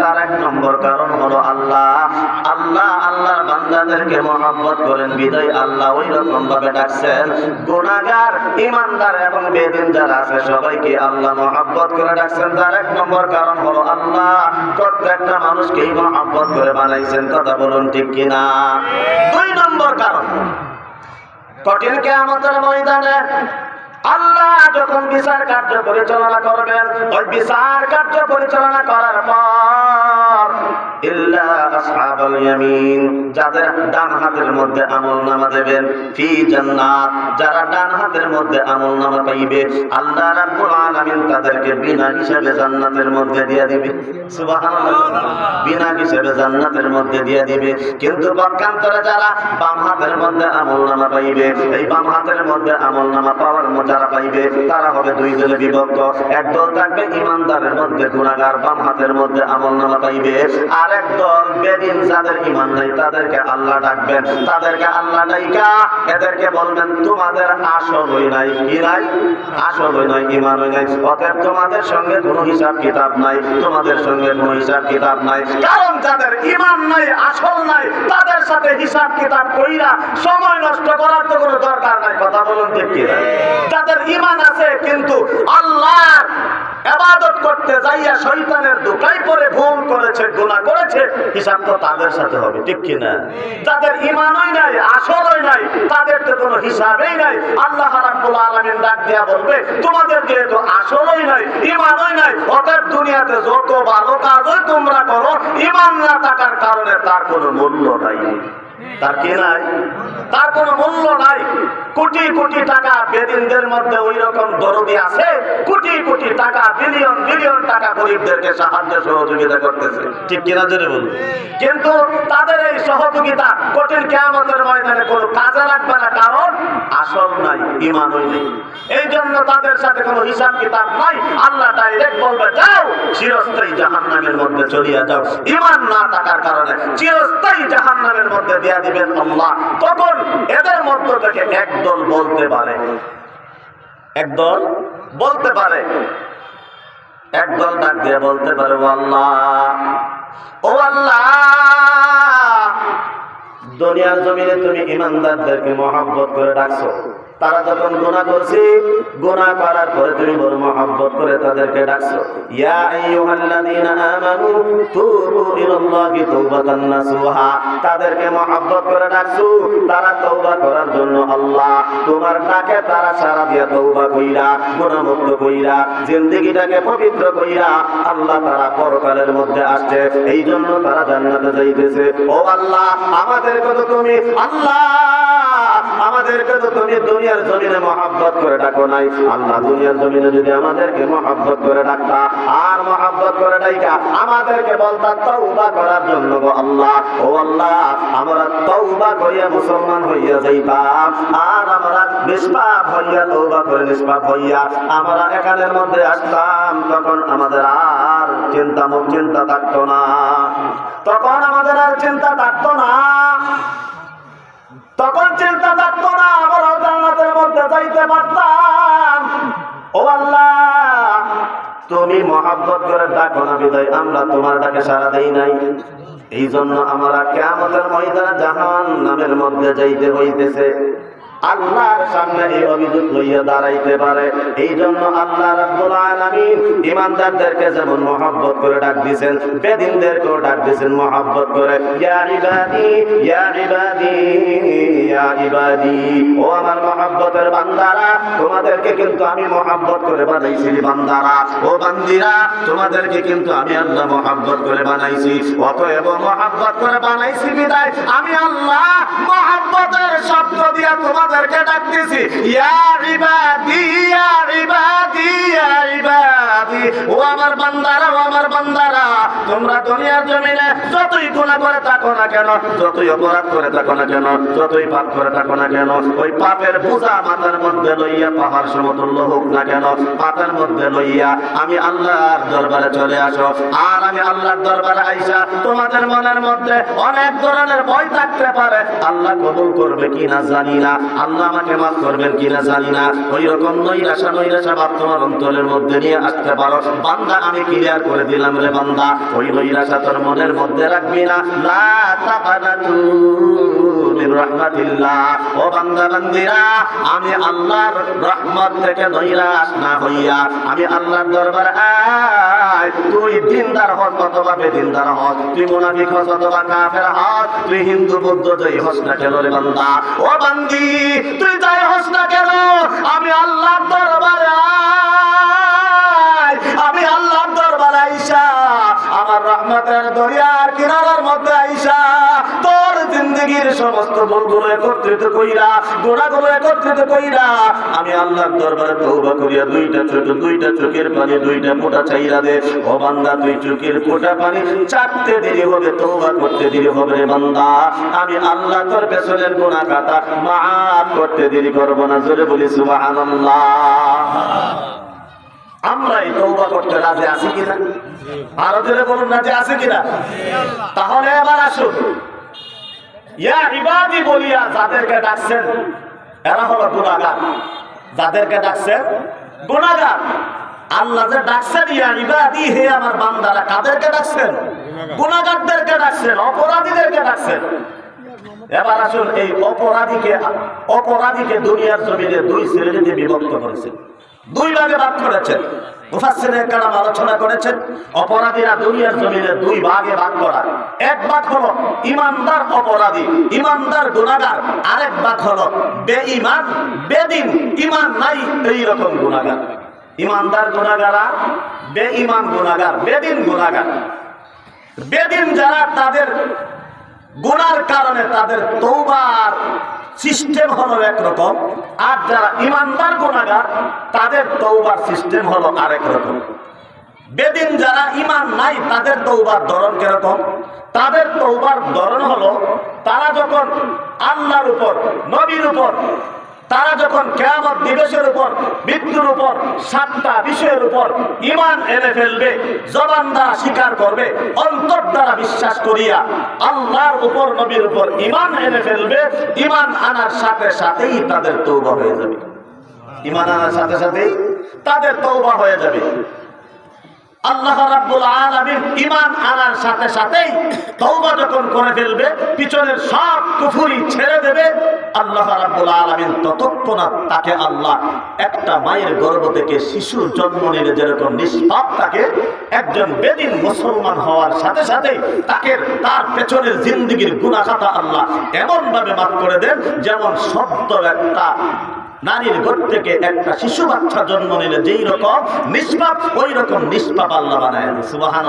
তার এক নম্বর কারণ হলো আল্লাহ। আল্লাহ আল্লাহর বান্দাদেরকে মহব্বত করেন, বিদায় আল্লাহ ওই রকম ভাবে ডাকছেন। গুণাগার ইমানদার এবং যারা আছে, সবাইকে আল্লাহ মহব্বত করে ডাকছেন। তার এক নম্বর কারণ হলো আল্লাহ, প্রত্যেকটা মানুষকেই মহব্বত করে বানাইছেন। কথা বলুন ঠিক কিনা? দুই নম্বর কারণ, কঠিন কেয়ামতের ময়দানে আল্লাহ যখন বিচার কার্য পরিচালনা করবেন ওই বিচার কার্য পরিচালনা করার পর ইয়ামিন, যাদের ডান হাতের মধ্যে আমল নামা দেবেন, ফি জান্নাত। যারা ডান হাতের মধ্যে আমল নামা পাইবে, আল্লাহ রাব্বুল আলামিন তাদেরকে বিনা হিসাবে জান্নাতের মধ্যে দিয়ে দিবে। সুবহানাল্লাহ। বিনা হিসাবে জান্নাতের মধ্যে দিয়ে দিবে। কিন্তু পক্ষান্তরে যারা বাম হাতের মধ্যে আমল নামা পাইবে, এই বাম হাতের মধ্যে আমল নামা পাওয়ার যারা পাইবে, তারা হবে দুই দলে বিভক্ত। একদল থাকবে ইমানদারের মধ্যে গুণাগার বাম হাতের মধ্যে আমল নামা পাইবে। আর একদল বেদিন যাদের ইমান নাই, তাদেরকে আল্লাহ ডাকবেন। তাদেরকে আল্লাহ এদেরকে বলবেন, তোমাদের আসলই নাই কি নাই? আসলই নাই ইমানই নাই। অতএব তোমাদের সঙ্গে কোনো হিসাব কিতাব নাই, তোমাদের সঙ্গে কোনো হিসাব কিতাব নাই। কারণ যাদের ইমান নাই, আসল নাই, তাদের সাথে হিসাব কিতাব কইরা সময় নষ্ট করার তো কোনো দরকার নাই। কথা বলুন ঠিক কিনা যাদের ইমান আছে, কিন্তু আল্লাহ এবাদত করতে যাইয়া শৈতানের দোকাই পরে করেছে, হিসাব তো তাদের সাথে হবে, ঠিক কিনা? যাদের ইমানই নাই, আসলই নাই, তাদের তো কোনো হিসাবেই নাই। আল্লাহ রাব্বুল আলামিন ডাক দিয়া বলবে, তোমাদের যেহেতু আসলই নাই, ইমানই নাই, অতএব দুনিয়াতে যত ভালো কাজই তোমরা করো, ইমান না থাকার কারণে তার কোনো মূল্য নাই। নাই। তার মূল্য নাই। কোটি কোটি টাকা বেদিনদের মধ্যে ওই রকম দরদি আছে। কোটি কোটি টাকা, বিলিয়ন বিলিয়ন টাকা গরিবদেরকে সাহায্য সহযোগিতা করতেছে। ঠিক কিনা বলুন? কিন্তু তাদের এই সহযোগিতা কঠিন কেয়ামতের ময়দানে কোনো কাজে লাগবে না, কারণ আসল নাই, ইমানই নেই। এই জন্য তাদের সাথে কোনো হিসাব কিতাব নাই। আল্লাহ ডাইরেক্ট বলবে, যাও, চিরস্থায়ী জাহান্নামের মধ্যে যাও। ইমান না থাকার কারণে চিরস্থায়ী জাহান্নামের মধ্যে দেয়া দিবেন আল্লাহ। তখন এদের মধ্য থেকে একদল বলতে পারে। একদল বলতে পারে। একদল ডাক দিয়ে বলতে পারে, ও আল্লাহ ও আল্লাহ দুনিয়ার জমিনে তুমি ইমানদারদেরকে মহাব্বত করে ডাকছো। তারা যখন গুনাহ করছে, গুনাহ করার পরে তুমি বড় মহাব্বত করে তাদেরকে ডাকছো। ইয়া আইয়ুহাল্লাযীনা আমানু তুবু ইলাল্লাহি তাওবাতান নাসুহা। তাদেরকে মহাব্বত করে ডাকছো, তারা তওবা করার জন্য আল্লাহ তোমার ডাকে তারা সারা দিয়া তওবা কইরা গুনাহ মুক্ত কইরা, জিন্দেগিটাকে পবিত্র কইরা, আল্লাহ তারা পরকালের মধ্যে আসছে এই জন্য তারা জান্নাতে যাইতেছে। ও আল্লাহ, আমাদেরকে তো তুমি, আল্লাহ, আমাদেরকে তো তুমি দুনিয়ার জমিনে মহাব্বত করে ডাকো নাই। আল্লাহ, দুনিয়ার জমিনে যদি আমাদেরকে মহাব্বত করে ডাকতা আর মহাব্বত করে ডাইকা, আমাদেরকে বলতা তওবা করার জন্য গো আল্লাহ। ও আল্লাহ, আমরা তওবা করিয়া মুসলমান হইয়া যাইতাম আর আমরা নিষ্পাপ হইয়া তওবা করে নিষ্পাপ হইয়া আমরা এখানের মধ্যে আসতাম, তখন আমাদের আর চিন্তা মুখ চিন্তা থাকতো না। তখন আমাদের আর চিন্তা থাকতো না। তখন চিন্তা থাকতো না, আমরা জান্নাতের মধ্যে যাইতে পারতাম। ও আল্লাহ তুমি মহাব্বত করে ডাকো না বিদায়, আমরা তোমার ডাকে সারা দেই নাই। এই জন্য আমরা কেমতের ময়দান জাহান নামের মধ্যে যাইতে হইতেছে। আল্লাহর সামনে এই অভিযোগ লইয়া দাঁড়াইতে পারে। এই জন্য আল্লাহ রাব্বুল আলামিন ইমানদারদেরকে যেমন মহব্বত করে ডাক দিবেন বেদিনদেরকেও ডাক দিবেন মহব্বত করে। ইয়া ইবাদি ইয়া ইবাদি ইয়া ইবাদি। ও আমার মহব্বতের বান্দারা, তোমাদেরকে কিন্তু আমি মহব্বত করে বানাইছি বান্দারা। ও বান্দিরা, তোমাদেরকে কিন্তু আমি আল্লাহ মহব্বত করে বানাইছি। অতএব মহব্বত করে বানাইছি বিদায়। আমি আল্লাহ মহব্বতের শব্দ দিয়া তোমাদেরকে ডাকতেছি ও আমার বান্দারা, ও আমার বান্দারা, তোমরা দুনিয়ার জমিনে যতই গুনাহ করে থাকো না কেন, যতই অপরাধ করে থাকো না কেন, যতই পাপ করে থাকো না কেন, ওই পাপের বোঝা মাথার মধ্যে লইয়া সমতুল্য হোক না কেন মধ্যে লইয়া আমি আল্লাহর দরবারে চলে আসো। আর আমি আল্লাহর দরবারে আইসা তোমাদের মনের মধ্যে অনেক ধরনের ভয় থাকতে পারে। আল্লাহ কবুল করবে কি না জানি না। আল্লাহ আমাকে মাফ করবেন কিনা জানি না। ওই রকম নৈরাশা নৈরাশা ভাব তোমার অন্তরের মধ্যে নিয়ে আসতে পারো। বান্দা, আমি ক্লিয়ার করে দিলাম রে বান্দা। ওই নৈরাশা তোর মনের মধ্যে রাখবি না। লা তাকানাতু মির রাহমাতিল্লাহ। ও বান্দা, বান্দিরা, আমি আল্লাহর রহমত থেকে নৈরাশ না হইয়া, আমি আল্লাহর দরবারে আয়। তুই দিনদার হস অথবা বেদিনদার হস। তুই মুনাফিক হস অথবা কাফের হস। তুই হিন্দু, বৌদ্ধ, জয় হস না কেন রে বান্দা? ও বান্দি তুই যাই হোস না কেন? আমি আল্লাহ দরবারে রহমতের দরিয়ার কিনারার মধ্যে আইসা তোর জিন্দগির সমস্ত ভুলগুলো একত্রিত কইরা গোড়াগুলো একত্রিত কইরা, আমি আল্লাহর দরবারে তৌবা করিয়া দুইটা ছোট দুইটা চোখের পানি, দুইটা ফোঁটা চাইরা দে। ও বান্দা, তুই চোখের ফোঁটা পানি চাপতে দেরি হবে তৌবা করতে দেরি হবে রে বান্দা। আমি আল্লাহ তোর পেছনের গোনা কাটা মাফ করতে দেরি করব না, জোরে বলি সুবহানাল্লাহ। আমরা এই তৌবা করতে রাজি আছি কিনা? আরও জোরে বলুন রাজি আছে কিনা? তাহলে এবার আসুন। ইয়া ইবাদি বলিয়া যাদেরকে ডাকছেন এরা হলো গুণাগার। যাদেরকে ডাকছেন গুণাগার। আল্লাহ যে ডাকছেন ইয়া ইবাদি হে আমার বান্দারা কাদেরকে ডাকছেন? গুণাগারদেরকে ডাকছেন অপরাধীদেরকে ডাকছেন। এবার আসুন এই অপরাধীকে অপরাধীকে দুনিয়ার জমিনে দুই শ্রেণীতে বিভক্ত করেছেন। দুই ভাগে ভাগ করেছেন। মুফাসসিরের কালাম আলোচনা করেছেন, অপরাধীরা দুনিয়ার জমিনে দুই ভাগে ভাগ করা। এক ভাগ হলো ইমানদার অপরাধী, ইমানদার গুনাহগার। আরেক ভাগ হলো বেঈমান, বেদিন। ইমান নাই এই রকম গুনাহগার। ইমানদার গুনাহগারা বেঈমান গুনাহগার, বেদিন গুনাহগার। বেদিন যারা তাদের গুনার কারণে তাদের তৌবার সিস্টেম হলো একরকম, আর যারা ইমানদার গোনাগার তাদের তৌবার সিস্টেম হলো আরেক রকম। বেদিন যারা ইমান নাই, তাদের তৌবার ধরন কীরকম? তাদের তৌবার ধরন হলো, তারা যখন আল্লাহর উপর, নবীর উপর তারা যখন কেয়ামত দিবসের উপর, মৃত্যুর উপর, সাতটা বিষয়ের উপর ইমান এনে ফেলবে, জবান দ্বারা স্বীকার করবে, অন্তর দ্বারা বিশ্বাস করিয়া আল্লাহর উপর, নবীর উপর ইমান এনে ফেলবে ইমান আনার সাথে সাথেই তাদের তৌবা হয়ে যাবে। ইমান আনার সাথে সাথেই তাদের তৌবা হয়ে যাবে। আল্লাহ রাব্বুল সাথে সাথেই যখন করে ফেলবে ছেড়ে দেবে, আল্লাহ রাব্বুল আলামিন তাকে আল্লাহ একটা মায়ের গর্ভ থেকে জন্ম নিলে যেরকম একজন বেদিন মুসলমান হওয়ার সাথে সাথেই তাকে তার পেছনের জিন্দগির গুনাহ খাতা আল্লাহ এমন ভাবে মাফ করে দেন, যেমন শব্দ একটা নারীর ঘর থেকে একটা শিশু বাচ্চা জন্ম নিলে যেই রকম নিষ্পাপ, ওই রকম নিষ্পাপ আল্লাহ বানায় সুবাহান